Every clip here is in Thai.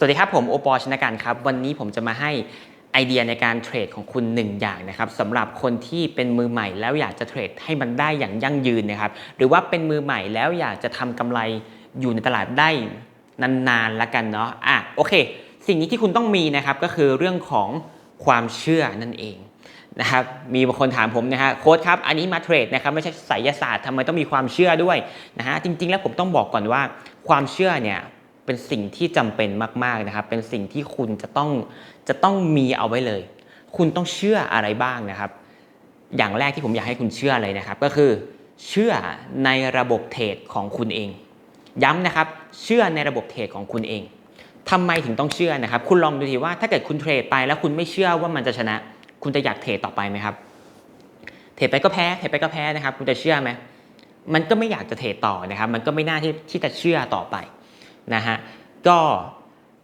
สวัสดีครับผมโอปอชนะกันครับ วันนี้ผมจะมาให้ไอเดียในการเทรดของคุณ 1 อย่างนะครับสำหรับคนที่เป็นมือใหม่แล้วอยากจะเทรดให้มันได้อย่างยั่งยืนนะครับ หรือว่าเป็นมือใหม่แล้วอยากจะทำกำไรอยู่ในตลาดได้นานๆละกันเนาะอะโอเค สิ่งนี้ที่คุณต้องมีนะครับก็คือเรื่องของความเชื่อนั่นเองนะครับมีบางคนถามผมนะฮะโค้ดครับอันนี้มาเทรดนะครับไม่ใช่ไสยศาสตร์ทำไมต้องมีความเชื่อด้วยนะฮะจริงๆ แล้วผมต้องบอกก่อนว่าความเชื่อเนี่ย เป็นสิ่งที่จำเป็นมาก ๆนะครับ เป็นสิ่งที่คุณจะต้องจะต้องมีเอาไว้เลย คุณต้องเชื่ออะไรบ้างนะครับ อย่างแรกที่ผมอยากให้คุณเชื่อเลยนะครับ ก็คือ เชื่อในระบบเทรดของคุณเอง ย้ำนะครับ เชื่อในระบบเทรดของคุณเองทำไมถึงต้องเชื่อนะครับ คุณลองดูทีว่าถ้าเกิดคุณเทรดไปแล้วคุณไม่เชื่อว่ามันจะชนะ คุณจะอยากเทรดต่อไปไหมครับ เทรดไปก็แพ้ เทรดไปก็แพ้นะครับ คุณจะเชื่อไหมมันก็ไม่อยากจะเทรดต่อนะครับ มันก็ไม่น่าที่ที่จะเชื่อต่อไป นะฮะก็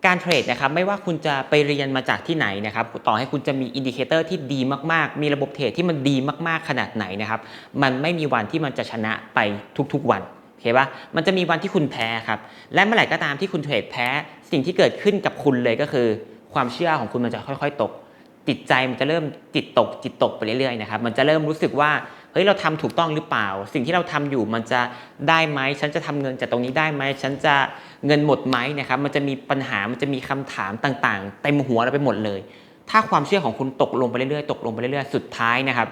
การเทรดนะครับไม่ว่าคุณจะไปเรียนมาจากที่ไหนนะครับต่อให้คุณจะมีอินดิเคเตอร์ที่ดีมากๆ มีระบบเทรดที่มันดีมากๆขนาดไหนนะครับมันไม่มีวันที่มันจะชนะไปทุกๆวันโอเคปะมันจะมีวันที่คุณแพ้ครับและเมื่อไหร่ก็ตามที่คุณเทรดแพ้ สิ่งที่เกิดขึ้นกับคุณเลยก็คือ ความเชื่อของคุณมันจะค่อย ๆ ตกจิตใจมันจะเริ่มจิตตกจิตตกไปเรื่อยๆนะครับมันจะเริ่มรู้สึกว่า เฮ้ยเราทำถูกต้องหรือเปล่า สิ่งที่เราทำอยู่มันจะได้ไหมฉันจะทำเงินจากตรงนี้ได้ไหมฉันจะเงินหมดไหมนะครับมันจะมีปัญหามันจะมีคำถามต่างๆ เต็มหัวเราไปหมดเลย ถ้าความเชื่อของคุณตกลงไปเรื่อยๆตกลงไปเรื่อยๆสุดท้ายนะครับ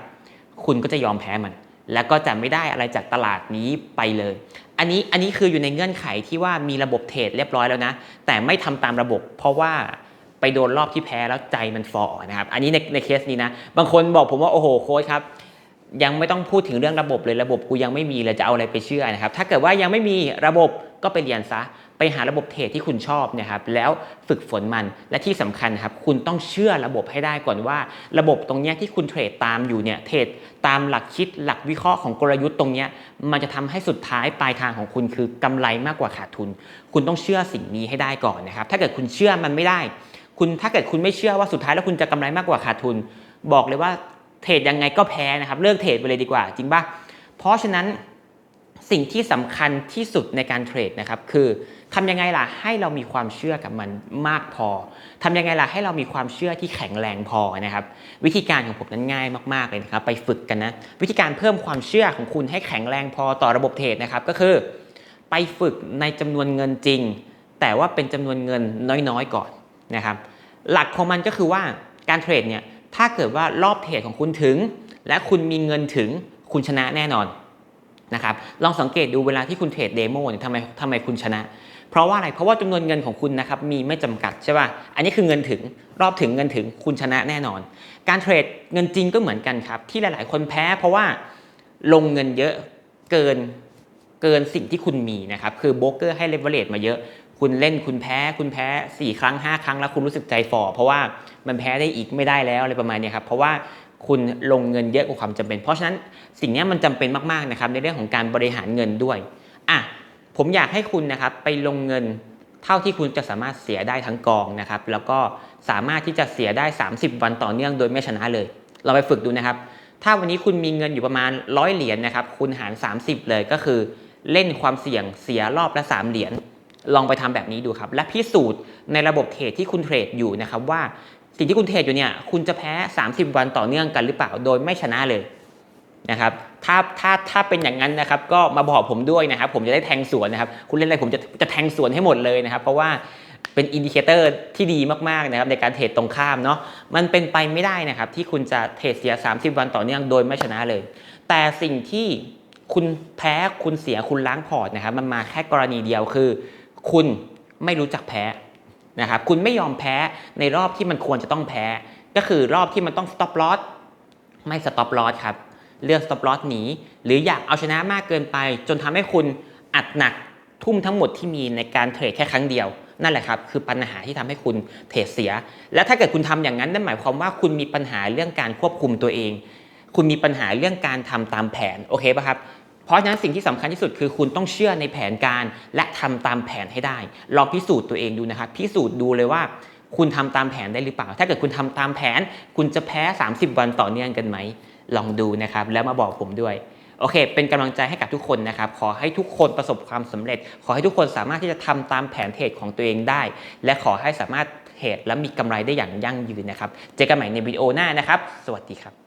คุณก็จะยอมแพ้มัน แล้วก็จะไม่ได้อะไรจากตลาดนี้ไปเลย อันนี้อันนี้คืออยู่ในเงื่อนไขที่ว่ามีระบบเทรดเรียบร้อยแล้วนะ แต่ไม่ทำตามระบบ เพราะว่าไปโดนรอบที่แพ้แล้วใจมันฟอนะครับ อันนี้ในในเคสนี้นะ บางคนบอกผมว่าโอ้โหโค้ชครับ ยังไม่ต้องพูดถึงเรื่องระบบเลยระบบกูยังไม่มีเลยจะเอาอะไรไปเชื่อนะครับ ถ้าเกิดว่ายังไม่มีระบบก็ไปเรียนซะ ไปหาระบบเทรดที่คุณชอบนะครับแล้วฝึกฝนมันและที่สำคัญครับคุณต้องเชื่อระบบให้ได้ก่อนว่า ระบบตรงนี้ที่คุณเทรดตามอยู่เนี่ยเทรดตามหลักคิดหลักวิเคราะห์ของกลยุทธ์ตรงนี้มันจะทำให้สุดท้ายปลายทางของคุณคือกำไรมากกว่าขาดทุน คุณต้องเชื่อสิ่งนี้ให้ได้ก่อนนะครับถ้าเกิดคุณเชื่อมันไม่ได้ คุณถ้าเกิดคุณไม่เชื่อว่าสุดท้ายแล้วคุณจะกำไรมากกว่าขาดทุน บอกเลยว่า เทรดยังไงก็แพ้นะครับเลิกเทรดไปเลยดีกว่า จริงป่ะเพราะฉะนั้นสิ่งที่สำคัญที่สุดในการเทรดนะครับคือทำยังไงล่ะให้เรามีความเชื่อกับมันมากพอทำยังไงล่ะให้เรามีความเชื่อที่แข็งแรงพอนะครับ วิธีการของผมนั้นง่ายมากๆเลยนะครับไปฝึกกันนะวิธีการเพิ่มความเชื่อของคุณให้แข็งแรงพอต่อระบบเทรดนะครับก็คือไปฝึกในจำนวนเงินจริง แต่ว่าเป็นจำนวนเงินน้อยๆก่อนนะครับหลักของมันก็คือว่าการเทรดเนี่ย ถ้าเกิดว่ารอบเทรดของคุณถึง และคุณมีเงินถึงคุณชนะแน่นอนนะครับลองสังเกตดูเวลาที่คุณเทรดเดโมเนี่ยทำไมทำไมคุณชนะ เพราะว่าอะไรเพราะว่าจำนวนเงินของคุณนะครับมีไม่จำกัดใช่ป่ะอันนี้คือเงินถึงรอบถึงเงินถึงคุณชนะแน่นอน การเทรดเงินจริงก็เหมือนกันครับ ที่หลาย ๆ คนแพ้ เพราะว่าลงเงินเยอะเกินเกินสิ่งที่คุณมีนะครับคือโบรกเกอร์ให้เลเวลเลตมาเยอะ คุณเล่นคุณแพ้คุณแพ้ 4 ครั้ง 5 ครั้งแล้วคุณรู้สึกใจฝ่อเพราะว่ามันแพ้ได้อีกไม่ได้แล้วอะไรประมาณนี้ครับเพราะว่าคุณลงเงินเยอะกว่าความจำเป็น เพราะฉะนั้นสิ่งนี้มันจำเป็นมากๆนะครับในเรื่องของการบริหารเงินด้วยอะผมอยากให้คุณนะครับไปลงเงินเท่าที่คุณจะสามารถเสียได้ทั้งกองนะครับ แล้วก็สามารถที่จะเสียได้ 30 วันต่อเนื่องโดยไม่ชนะเลย เราไปฝึกดูนะครับ ถ้าวันนี้คุณมีเงินอยู่ประมาณร้อยเหรียญนะครับ คุณหาร 30 เลยก็คือ เล่นความเสี่ยงเสียรอบละ 3 เหรียญ ลองไปทำแบบนี้ดูครับ และพิสูจน์ในระบบเทรดที่คุณเทรดอยู่นะครับว่าสิ่งที่คุณเทรดอยู่เนี่ยคุณจะแพ้ 30 วันต่อเนื่องกันหรือเปล่าโดยไม่ชนะเลยนะครับถ้าถ้าถ้าเป็นอย่างนั้นนะครับก็มาบอกผมด้วยนะครับ ผมจะได้แทงสวนนะครับ คุณเล่นอะไรผมจะจะแทงสวนให้หมดเลยนะครับ เพราะว่าเป็นอินดิเคเตอร์ที่ดีมากๆนะครับในการเทรดตรงข้ามเนาะมันเป็นไปไม่ได้นะครับ ที่คุณจะเทรดเสีย 30 วันต่อเนื่องโดยไม่ชนะเลย แต่สิ่งที่คุณแพ้คุณเสียคุณล้างพอร์ตนะครับ มันมาแค่กรณีเดียวคือ คุณไม่รู้จักแพ้นะครับคุณไม่ยอมแพ้ในรอบที่มันควรจะต้องแพ้ ก็คือรอบที่มันต้อง stop loss ไม่ stop loss ครับเลือก stop loss หนีหรืออยากเอาชนะมากเกินไป จนทำให้คุณอัดหนักทุ่มทั้งหมดที่มีในการเทรดแค่ครั้งเดียว นั่นแหละครับ คือปัญหาที่ทำให้คุณเทรดเสีย และถ้าเกิดคุณทำอย่างนั้นนั่นหมายความว่าคุณมีปัญหาเรื่องการควบคุมตัวเอง คุณมีปัญหาเรื่องการทำตามแผนโอเคป่ะครับ ราะฉะนั้นสิ่งที่สำคัญที่สุดคือคุณต้องเชื่อในแผนการและทำตามแผนให้ได้ ลองพิสูจน์ตัวเองดูนะครับ พิสูจน์ดูเลยว่าคุณทำตามแผนได้หรือเปล่า ถ้าเกิดคุณทำตามแผน คุณจะแพ้ 30 วันต่อเนื่องกันไหม ลองดูนะครับ แล้วมาบอกผมด้วยโโอเค เป็นกำลังใจให้กับทุกคนนะครับ ขอให้ทุกคนประสบความสำเร็จ ขอให้ทุกคนสามารถที่จะทำตามแผนเทรดของตัวเองได้ และขอให้สามารถเทรดและมีกำไรได้อย่างยั่งยืนนะครับ เจอกันใหม่ในวิดีโอหน้านะครับ สวัสดีครับ